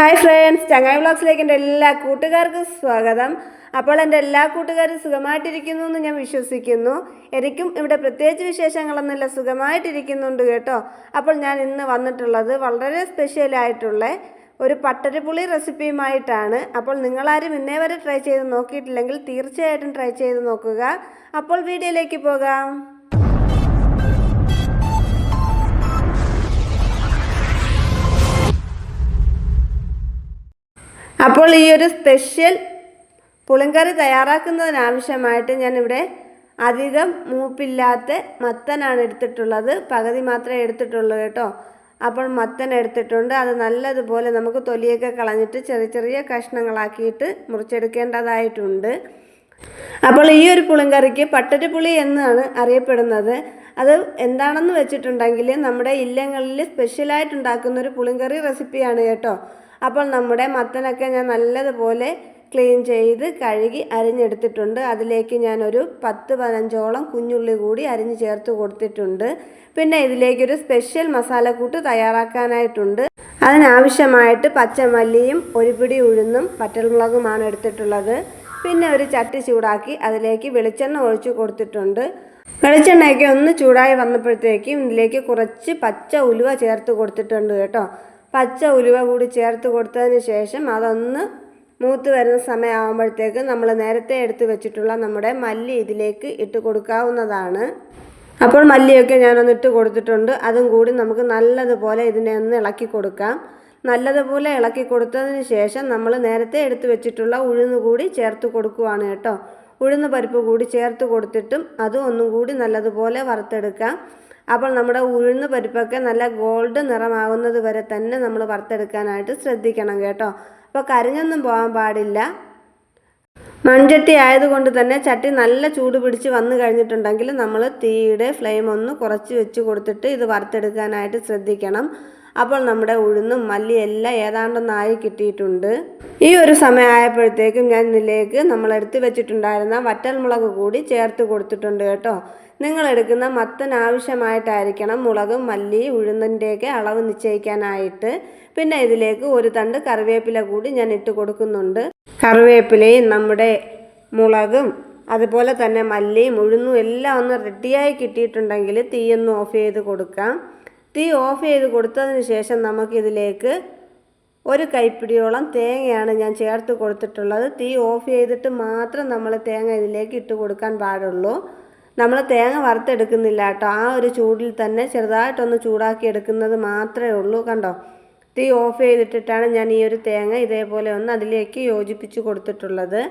Hi friends ചങ്ങായി വ്ളോഗ്സിലേക്ക് എന്റെ എല്ലാ കൂട്ടുകാർക്കും സ്വാഗതം. അപ്പോൾ എന്റെ എല്ലാ കൂട്ടുകാരും സുഖമായിട്ടിരിക്കുന്നു എന്ന് ഞാൻ വിശ്വസിക്കുന്നു. എനിക്കും ഇവിടെ പ്രത്യേകിച്ച് വിശേഷങ്ങളൊന്നുമില്ല സുഖമായിട്ടിരിക്കുന്നുണ്ട് കേട്ടോ. അപ്പോൾ ഞാൻ ഇന്ന് വന്നിട്ടുള്ളത് വളരെ സ്പെഷ്യലായിട്ടുള്ള ഒരു പട്ടരപ്പുളി റെസിപ്പിയുമായിട്ടാണ്. അപ്പോൾ നിങ്ങളാരും ഇന്നേ വരെ ട്രൈ ചെയ്ത് നോക്കിയിട്ടില്ലെങ്കിൽ തീർച്ചയായിട്ടും ട്രൈ ചെയ്ത് നോക്കുക. അപ്പോൾ വീഡിയോയിലേക്ക് പോകാം. അപ്പോൾ ഈ ഒരു സ്പെഷ്യൽ പുളിങ്കറി തയ്യാറാക്കുന്നതിനാവശ്യമായിട്ട് ഞാനിവിടെ അധികം മൂപ്പില്ലാത്ത മത്തനാണ് എടുത്തിട്ടുള്ളത്. പകുതി മാത്രമേ എടുത്തിട്ടുള്ളൂ കേട്ടോ. അപ്പോൾ മത്തൻ എടുത്തിട്ടുണ്ട്. അത് നല്ലതുപോലെ നമുക്ക് തൊലിയൊക്കെ കളഞ്ഞിട്ട് ചെറിയ ചെറിയ കഷ്ണങ്ങളാക്കിയിട്ട് മുറിച്ചെടുക്കേണ്ടതായിട്ടുണ്ട്. അപ്പോൾ ഈ ഒരു പുളിങ്കറിക്ക് പട്ടരപ്പുളി എന്നാണ് അറിയപ്പെടുന്നത്. അത് എന്താണെന്ന് വെച്ചിട്ടുണ്ടെങ്കിൽ നമ്മുടെ ഇല്ലങ്ങളിൽ സ്പെഷ്യലായിട്ട് ഉണ്ടാക്കുന്ന ഒരു പുളിങ്കറി റെസിപ്പിയാണ് കേട്ടോ. അപ്പോൾ നമ്മുടെ മത്തനൊക്കെ ഞാൻ നല്ലതുപോലെ ക്ലീൻ ചെയ്ത് കഴുകി അരിഞ്ഞെടുത്തിട്ടുണ്ട്. അതിലേക്ക് ഞാനൊരു പത്ത് പതിനഞ്ചോളം കുഞ്ഞുള്ളി കൂടി അരിഞ്ഞ് ചേർത്ത് കൊടുത്തിട്ടുണ്ട്. പിന്നെ ഇതിലേക്കൊരു സ്പെഷ്യൽ മസാലക്കൂട്ട് തയ്യാറാക്കാനായിട്ടുണ്ട്. അതിനാവശ്യമായിട്ട് പച്ചമല്ലിയും ഒരു പിടി ഉഴുന്നും പറ്റൽമുളകുമാണ് എടുത്തിട്ടുള്ളത്. പിന്നെ ഒരു ചട്ടി ചൂടാക്കി അതിലേക്ക് വെളിച്ചെണ്ണ ഒഴിച്ച് കൊടുത്തിട്ടുണ്ട്. വെളിച്ചെണ്ണയൊക്കെ ഒന്ന് ചൂടായി വന്നപ്പോഴത്തേക്കും ഇതിലേക്ക് കുറച്ച് പച്ച ഉലുവ ചേർത്ത് കൊടുത്തിട്ടുണ്ട് കേട്ടോ. പച്ച ഉലുവ കൂടി ചേർത്ത് കൊടുത്തതിന് ശേഷം അതൊന്ന് മൂത്ത് വരുന്ന സമയമാകുമ്പോഴത്തേക്ക് നമ്മൾ നേരത്തെ എടുത്ത് വെച്ചിട്ടുള്ള നമ്മുടെ മല്ലി ഇതിലേക്ക് ഇട്ട് കൊടുക്കാവുന്നതാണ്. അപ്പോൾ മല്ലിയൊക്കെ ഞാനൊന്ന് ഇട്ട് കൊടുത്തിട്ടുണ്ട്. അതും കൂടി നമുക്ക് നല്ലതുപോലെ ഇതിനെ ഒന്ന് ഇളക്കി കൊടുക്കാം. നല്ലതുപോലെ ഇളക്കി കൊടുത്തതിന് ശേഷം നമ്മൾ നേരത്തെ എടുത്ത് വെച്ചിട്ടുള്ള ഉഴുന്ന് കൂടി ചേർത്ത് കൊടുക്കുവാണ് കേട്ടോ. ഉഴുന്ന് പരിപ്പ് കൂടി ചേർത്ത് കൊടുത്തിട്ടും അതും ഒന്നും കൂടി നല്ലതുപോലെ വറുത്തെടുക്കാം. അപ്പോൾ നമ്മുടെ ഉഴുന്ന് പരിപ്പൊക്കെ നല്ല ഗോൾഡ് നിറമാകുന്നത് വരെ തന്നെ നമ്മൾ വറുത്തെടുക്കാനായിട്ട് ശ്രദ്ധിക്കണം കേട്ടോ. അപ്പോൾ കരിഞ്ഞൊന്നും പോകാൻ പാടില്ല. മൺചട്ടി ആയതുകൊണ്ട് തന്നെ ചട്ടി നല്ല ചൂട് പിടിച്ച് വന്നു കഴിഞ്ഞിട്ടുണ്ടെങ്കിൽ നമ്മൾ തീയുടെ ഫ്ലെയിം ഒന്ന് കുറച്ച് വെച്ച് കൊടുത്തിട്ട് ഇത് വറുത്തെടുക്കാനായിട്ട് ശ്രദ്ധിക്കണം. അപ്പോൾ നമ്മുടെ ഉഴുന്നും മല്ലി എല്ലാം ഏതാണ്ടൊന്നായി കിട്ടിയിട്ടുണ്ട്. ഈ ഒരു സമയമായപ്പോഴത്തേക്കും ഞാൻ ഇതിലേക്ക് നമ്മൾ എടുത്തു വെച്ചിട്ടുണ്ടായിരുന്ന വറ്റൽമുളക് കൂടി ചേർത്ത് കൊടുത്തിട്ടുണ്ട് കേട്ടോ. നിങ്ങൾ എടുക്കുന്ന മത്തൻ ആവശ്യമായിട്ടായിരിക്കണം മുളകും മല്ലി ഉഴുന്നിന്റെയൊക്കെ അളവ് നിശ്ചയിക്കാനായിട്ട്. പിന്നെ ഇതിലേക്ക് ഒരു തണ്ട് കറിവേപ്പില കൂടി ഞാൻ ഇട്ട് കൊടുക്കുന്നുണ്ട്. കറിവേപ്പിലയും നമ്മുടെ മുളകും അതുപോലെ തന്നെ മല്ലിയും ഉഴുന്നും എല്ലാം ഒന്ന് റെഡിയായി കിട്ടിയിട്ടുണ്ടെങ്കിൽ തീയൊന്നും ഓഫ് ചെയ്ത് കൊടുക്കാം. തീ ഓഫ് ചെയ്ത് കൊടുത്തതിന് ശേഷം നമുക്കിതിലേക്ക് ഒരു കൈപ്പിടിയോളം തേങ്ങയാണ് ഞാൻ ചേർത്ത് കൊടുത്തിട്ടുള്ളത്. തീ ഓഫ് ചെയ്തിട്ട് മാത്രം നമ്മൾ തേങ്ങ ഇതിലേക്ക് ഇട്ട് കൊടുക്കാൻ പാടുള്ളൂ. നമ്മൾ തേങ്ങ വറുത്തെടുക്കുന്നില്ല കേട്ടോ. ആ ഒരു ചൂടിൽ തന്നെ ചെറുതായിട്ടൊന്ന് ചൂടാക്കി എടുക്കുന്നത് മാത്രമേ ഉള്ളൂ. കണ്ടോ? തീ ഓഫ് ചെയ്തിട്ടിട്ടാണ് ഞാൻ ഈ ഒരു തേങ്ങ ഇതേപോലെ ഒന്ന് അതിലേക്ക് യോജിപ്പിച്ച് കൊടുത്തിട്ടുള്ളത്.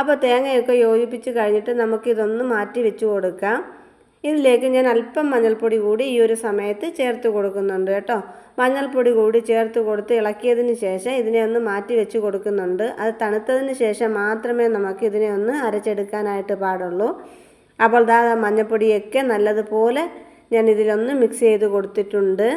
അപ്പോൾ തേങ്ങയൊക്കെ യോജിപ്പിച്ച് കഴിഞ്ഞിട്ട് നമുക്കിതൊന്ന് മാറ്റി വെച്ച് കൊടുക്കാം. ഇതിലേക്ക് ഞാൻ അല്പം മഞ്ഞൾപ്പൊടി കൂടി ഈ ഒരു സമയത്ത് ചേർത്ത് കൊടുക്കുന്നുണ്ട് കേട്ടോ. മഞ്ഞൾപ്പൊടി കൂടി ചേർത്ത് കൊടുത്ത് ഇളക്കിയതിന് ശേഷം ഇതിനെ ഒന്ന് മാറ്റി വെച്ച് കൊടുക്കുന്നുണ്ട്. അത് തണുത്തതിന് ശേഷം മാത്രമേ നമുക്ക് ഇതിനെ ഒന്ന് അരച്ചെടുക്കാനായിട്ട് പാടുള്ളൂ. അപ്പോൾ ദാ മഞ്ഞൾപ്പൊടിയൊക്കെ നല്ലതുപോലെ ഞാൻ ഇതിലൊന്ന് മിക്സ് ചെയ്ത് കൊടുത്തിട്ടുണ്ട്.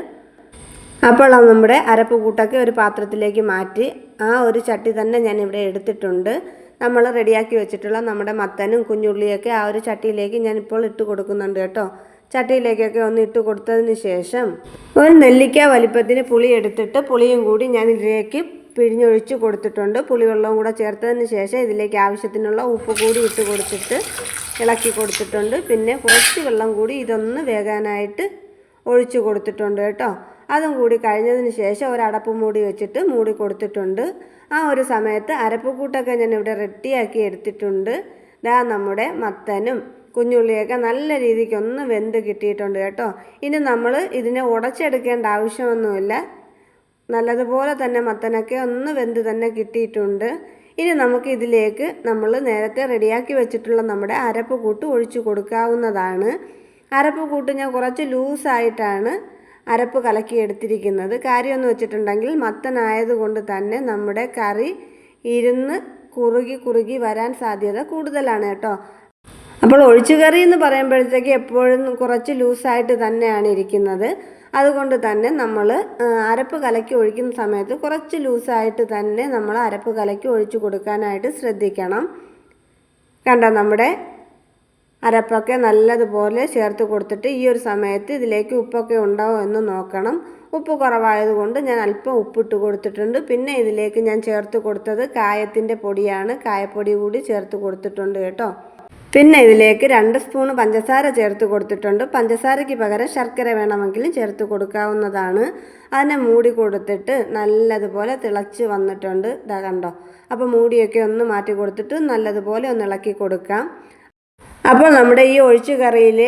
അപ്പോൾ നമ്മുടെ അരപ്പ് കൂട്ടൊക്കെ ഒരു പാത്രത്തിലേക്ക് മാറ്റി ആ ഒരു ചട്ടി തന്നെ ഞാൻ ഇവിടെ എടുത്തിട്ടുണ്ട്. നമ്മൾ റെഡിയാക്കി വെച്ചിട്ടുള്ള നമ്മുടെ മത്തനും കുഞ്ഞുള്ളിയൊക്കെ ആ ഒരു ചട്ടിയിലേക്ക് ഞാനിപ്പോൾ ഇട്ട് കൊടുക്കുന്നുണ്ട് കേട്ടോ. ചട്ടിയിലേക്കൊക്കെ ഒന്ന് ഇട്ട് കൊടുത്തതിന് ശേഷം ഒരു നെല്ലിക്ക വലിപ്പത്തിന് പുളി എടുത്തിട്ട് പുളിയും കൂടി ഞാൻ ഇതിലേക്ക് പിഴിഞ്ഞൊഴിച്ച് കൊടുത്തിട്ടുണ്ട്. പുളിവെള്ളവും കൂടെ ചേർത്തതിന് ശേഷം ഇതിലേക്ക് ആവശ്യത്തിനുള്ള ഉപ്പ് കൂടി ഇട്ട് കൊടുത്തിട്ട് ഇളക്കി കൊടുത്തിട്ടുണ്ട്. പിന്നെ കുറച്ച് വെള്ളം കൂടി ഇതൊന്ന് വേകാനായിട്ട് ഒഴിച്ചു കൊടുത്തിട്ടുണ്ട് കേട്ടോ. അതും കൂടി കഴിഞ്ഞതിന് ശേഷം ഒരു അടപ്പ് മൂടി വെച്ചിട്ട് മൂടി കൊടുത്തിട്ടുണ്ട്. ആ ഒരു സമയത്ത് അരപ്പ് കൂട്ടൊക്കെ ഞാൻ ഇവിടെ റെഡിയാക്കി എടുത്തിട്ടുണ്ട്. ദാ നമ്മുടെ മത്തനും കുഞ്ഞുള്ളിയൊക്കെ നല്ല രീതിക്ക് ഒന്ന് വെന്ത് കിട്ടിയിട്ടുണ്ട് കേട്ടോ. ഇനി നമ്മൾ ഇതിനെ ഉടച്ചെടുക്കേണ്ട ആവശ്യമൊന്നുമില്ല. നല്ലതുപോലെ തന്നെ മത്തനൊക്കെ ഒന്ന് വെന്ത് തന്നെ കിട്ടിയിട്ടുണ്ട്. ഇനി നമുക്ക് ഇതിലേക്ക് നമ്മൾ നേരത്തെ റെഡിയാക്കി വെച്ചിട്ടുള്ള നമ്മുടെ അരപ്പ് കൂട്ട് ഒഴിച്ചു കൊടുക്കാവുന്നതാണ്. അരപ്പ് കൂട്ട് ഞാൻ കുറച്ച് ലൂസായിട്ടാണ് അരപ്പ് കലക്കി എടുത്തിരിക്കുന്നത്. കാര്യമെന്ന് വെച്ചിട്ടുണ്ടെങ്കിൽ മത്തനായതുകൊണ്ട് തന്നെ നമ്മുടെ കറി ഇരുന്ന് കുറുകി കുറുകി വരാൻ സാധ്യത കൂടുതലാണ് കേട്ടോ. അപ്പോൾ ഒഴിച്ചുകറി എന്ന് പറയുമ്പോഴത്തേക്ക് എപ്പോഴും കുറച്ച് ലൂസായിട്ട് തന്നെയാണ് ഇരിക്കുന്നത്. അതുകൊണ്ട് തന്നെ നമ്മൾ അരപ്പ് കലക്കി ഒഴിക്കുന്ന സമയത്ത് കുറച്ച് ലൂസായിട്ട് തന്നെ നമ്മൾ അരപ്പ് കലക്കി ഒഴിച്ചു കൊടുക്കാനായിട്ട് ശ്രദ്ധിക്കണം. കണ്ടോ നമ്മുടെ അരപ്പൊക്കെ നല്ലതുപോലെ ചേർത്ത് കൊടുത്തിട്ട് ഈ ഒരു സമയത്ത് ഇതിലേക്ക് ഉപ്പൊക്കെ ഉണ്ടാവും എന്ന് നോക്കണം. ഉപ്പ് കുറവായതുകൊണ്ട് ഞാൻ അല്പം ഉപ്പിട്ട് കൊടുത്തിട്ടുണ്ട്. പിന്നെ ഇതിലേക്ക് ഞാൻ ചേർത്ത് കൊടുത്തത് കായത്തിന്റെ പൊടിയാണ്. കായപ്പൊടി കൂടി ചേർത്ത് കൊടുത്തിട്ടുണ്ട് കേട്ടോ. പിന്നെ ഇതിലേക്ക് രണ്ട് സ്പൂൺ പഞ്ചസാര ചേർത്ത് കൊടുത്തിട്ടുണ്ട്. പഞ്ചസാരയ്ക്ക് പകരം ശർക്കര വേണമെങ്കിലും ചേർത്ത് കൊടുക്കാവുന്നതാണ്. അതിനെ മൂടി കൊടുത്തിട്ട് നല്ലതുപോലെ തിളച്ച് വന്നിട്ടുണ്ട്. ഇതാ കണ്ടോ. അപ്പോൾ മൂടിയൊക്കെ ഒന്ന് മാറ്റി കൊടുത്തിട്ട് നല്ലതുപോലെ ഒന്ന് ഇളക്കി കൊടുക്കാം. അപ്പോൾ നമ്മുടെ ഈ ഒഴിച്ചു കറിയിൽ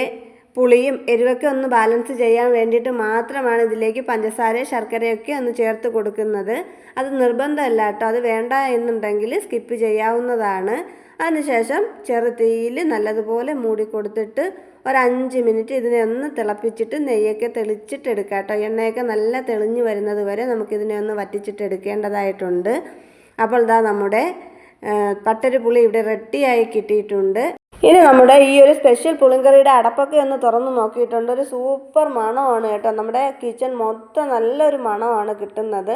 പുളിയും എരിവൊക്കെ ഒന്ന് ബാലൻസ് ചെയ്യാൻ വേണ്ടിയിട്ട് മാത്രമാണ് ഇതിലേക്ക് പഞ്ചസാര ശർക്കരയൊക്കെ ഒന്ന് ചേർത്ത് കൊടുക്കുന്നത്. അത് നിർബന്ധമല്ല കേട്ടോ. അത് വേണ്ട എന്നുണ്ടെങ്കിൽ സ്കിപ്പ് ചെയ്യാവുന്നതാണ്. അതിനുശേഷം ചെറു തീയിൽ നല്ലതുപോലെ മൂടി കൊടുത്തിട്ട് ഒരു അഞ്ച് മിനിറ്റ് ഇതിനെ ഒന്ന് തിളപ്പിച്ചിട്ട് നെയ്യൊക്കെ തെളിച്ചിട്ട് എടുക്കാം കേട്ടോ. എണ്ണയൊക്കെ നല്ല തെളിഞ്ഞു വരുന്നത് വരെ നമുക്കിതിനെ ഒന്ന് വറ്റിച്ചിട്ട് എടുക്കേണ്ടതായിട്ടുണ്ട്. അപ്പോൾ ഇതാ നമ്മുടെ പട്ടരി പുളി ഇവിടെ റെഡിയായി കിട്ടിയിട്ടുണ്ട്. ഇനി നമ്മുടെ ഈ ഒരു സ്പെഷ്യൽ പുളിങ്കറിയുടെ അടപ്പൊക്കെ ഒന്ന് തുറന്ന് നോക്കിയിട്ടുണ്ട്. ഒരു സൂപ്പർ മണമാണ് കേട്ടോ. നമ്മുടെ കിച്ചൺ മൊത്തം നല്ലൊരു മണമാണ് കിട്ടുന്നത്.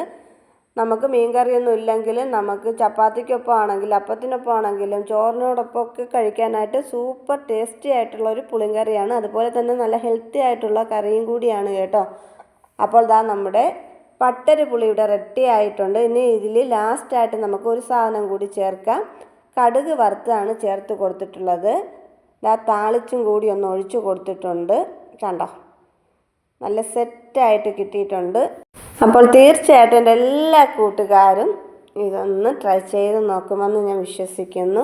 നമുക്ക് മീൻകറിയൊന്നും ഇല്ലെങ്കിലും നമുക്ക് ചപ്പാത്തിക്കൊപ്പം ആണെങ്കിലും അപ്പത്തിനൊപ്പം ആണെങ്കിലും ചോറിനോടൊപ്പം ഒക്കെ കഴിക്കാനായിട്ട് സൂപ്പർ ടേസ്റ്റി ആയിട്ടുള്ള ഒരു പുളിങ്കറിയാണ്. അതുപോലെ തന്നെ നല്ല ഹെൽത്തി ആയിട്ടുള്ള കറിയും കൂടിയാണ് കേട്ടോ. അപ്പോൾ ദാ നമ്മുടെ പട്ടരി പുളിയുടെ റെഡി ആയിട്ടുണ്ട്. ഇനി ഇതിൽ ലാസ്റ്റായിട്ട് നമുക്ക് ഒരു സാധനം കൂടി ചേർക്കാം. കടുക് വറുത്താണ് ചേർത്ത് കൊടുത്തിട്ടുള്ളത്. ദാ താളിച്ചും കൂടി ഒന്ന് ഒഴിച്ചു കൊടുത്തിട്ടുണ്ട്. കണ്ടോ? നല്ല സെറ്റായിട്ട് കിട്ടിയിട്ടുണ്ട്. അപ്പോൾ തീർച്ചയായിട്ടും എന്റെ എല്ലാ കൂട്ടുകാരും ഇതൊന്ന് ട്രൈ ചെയ്ത് നോക്കുമെന്ന് ഞാൻ വിശ്വസിക്കുന്നു.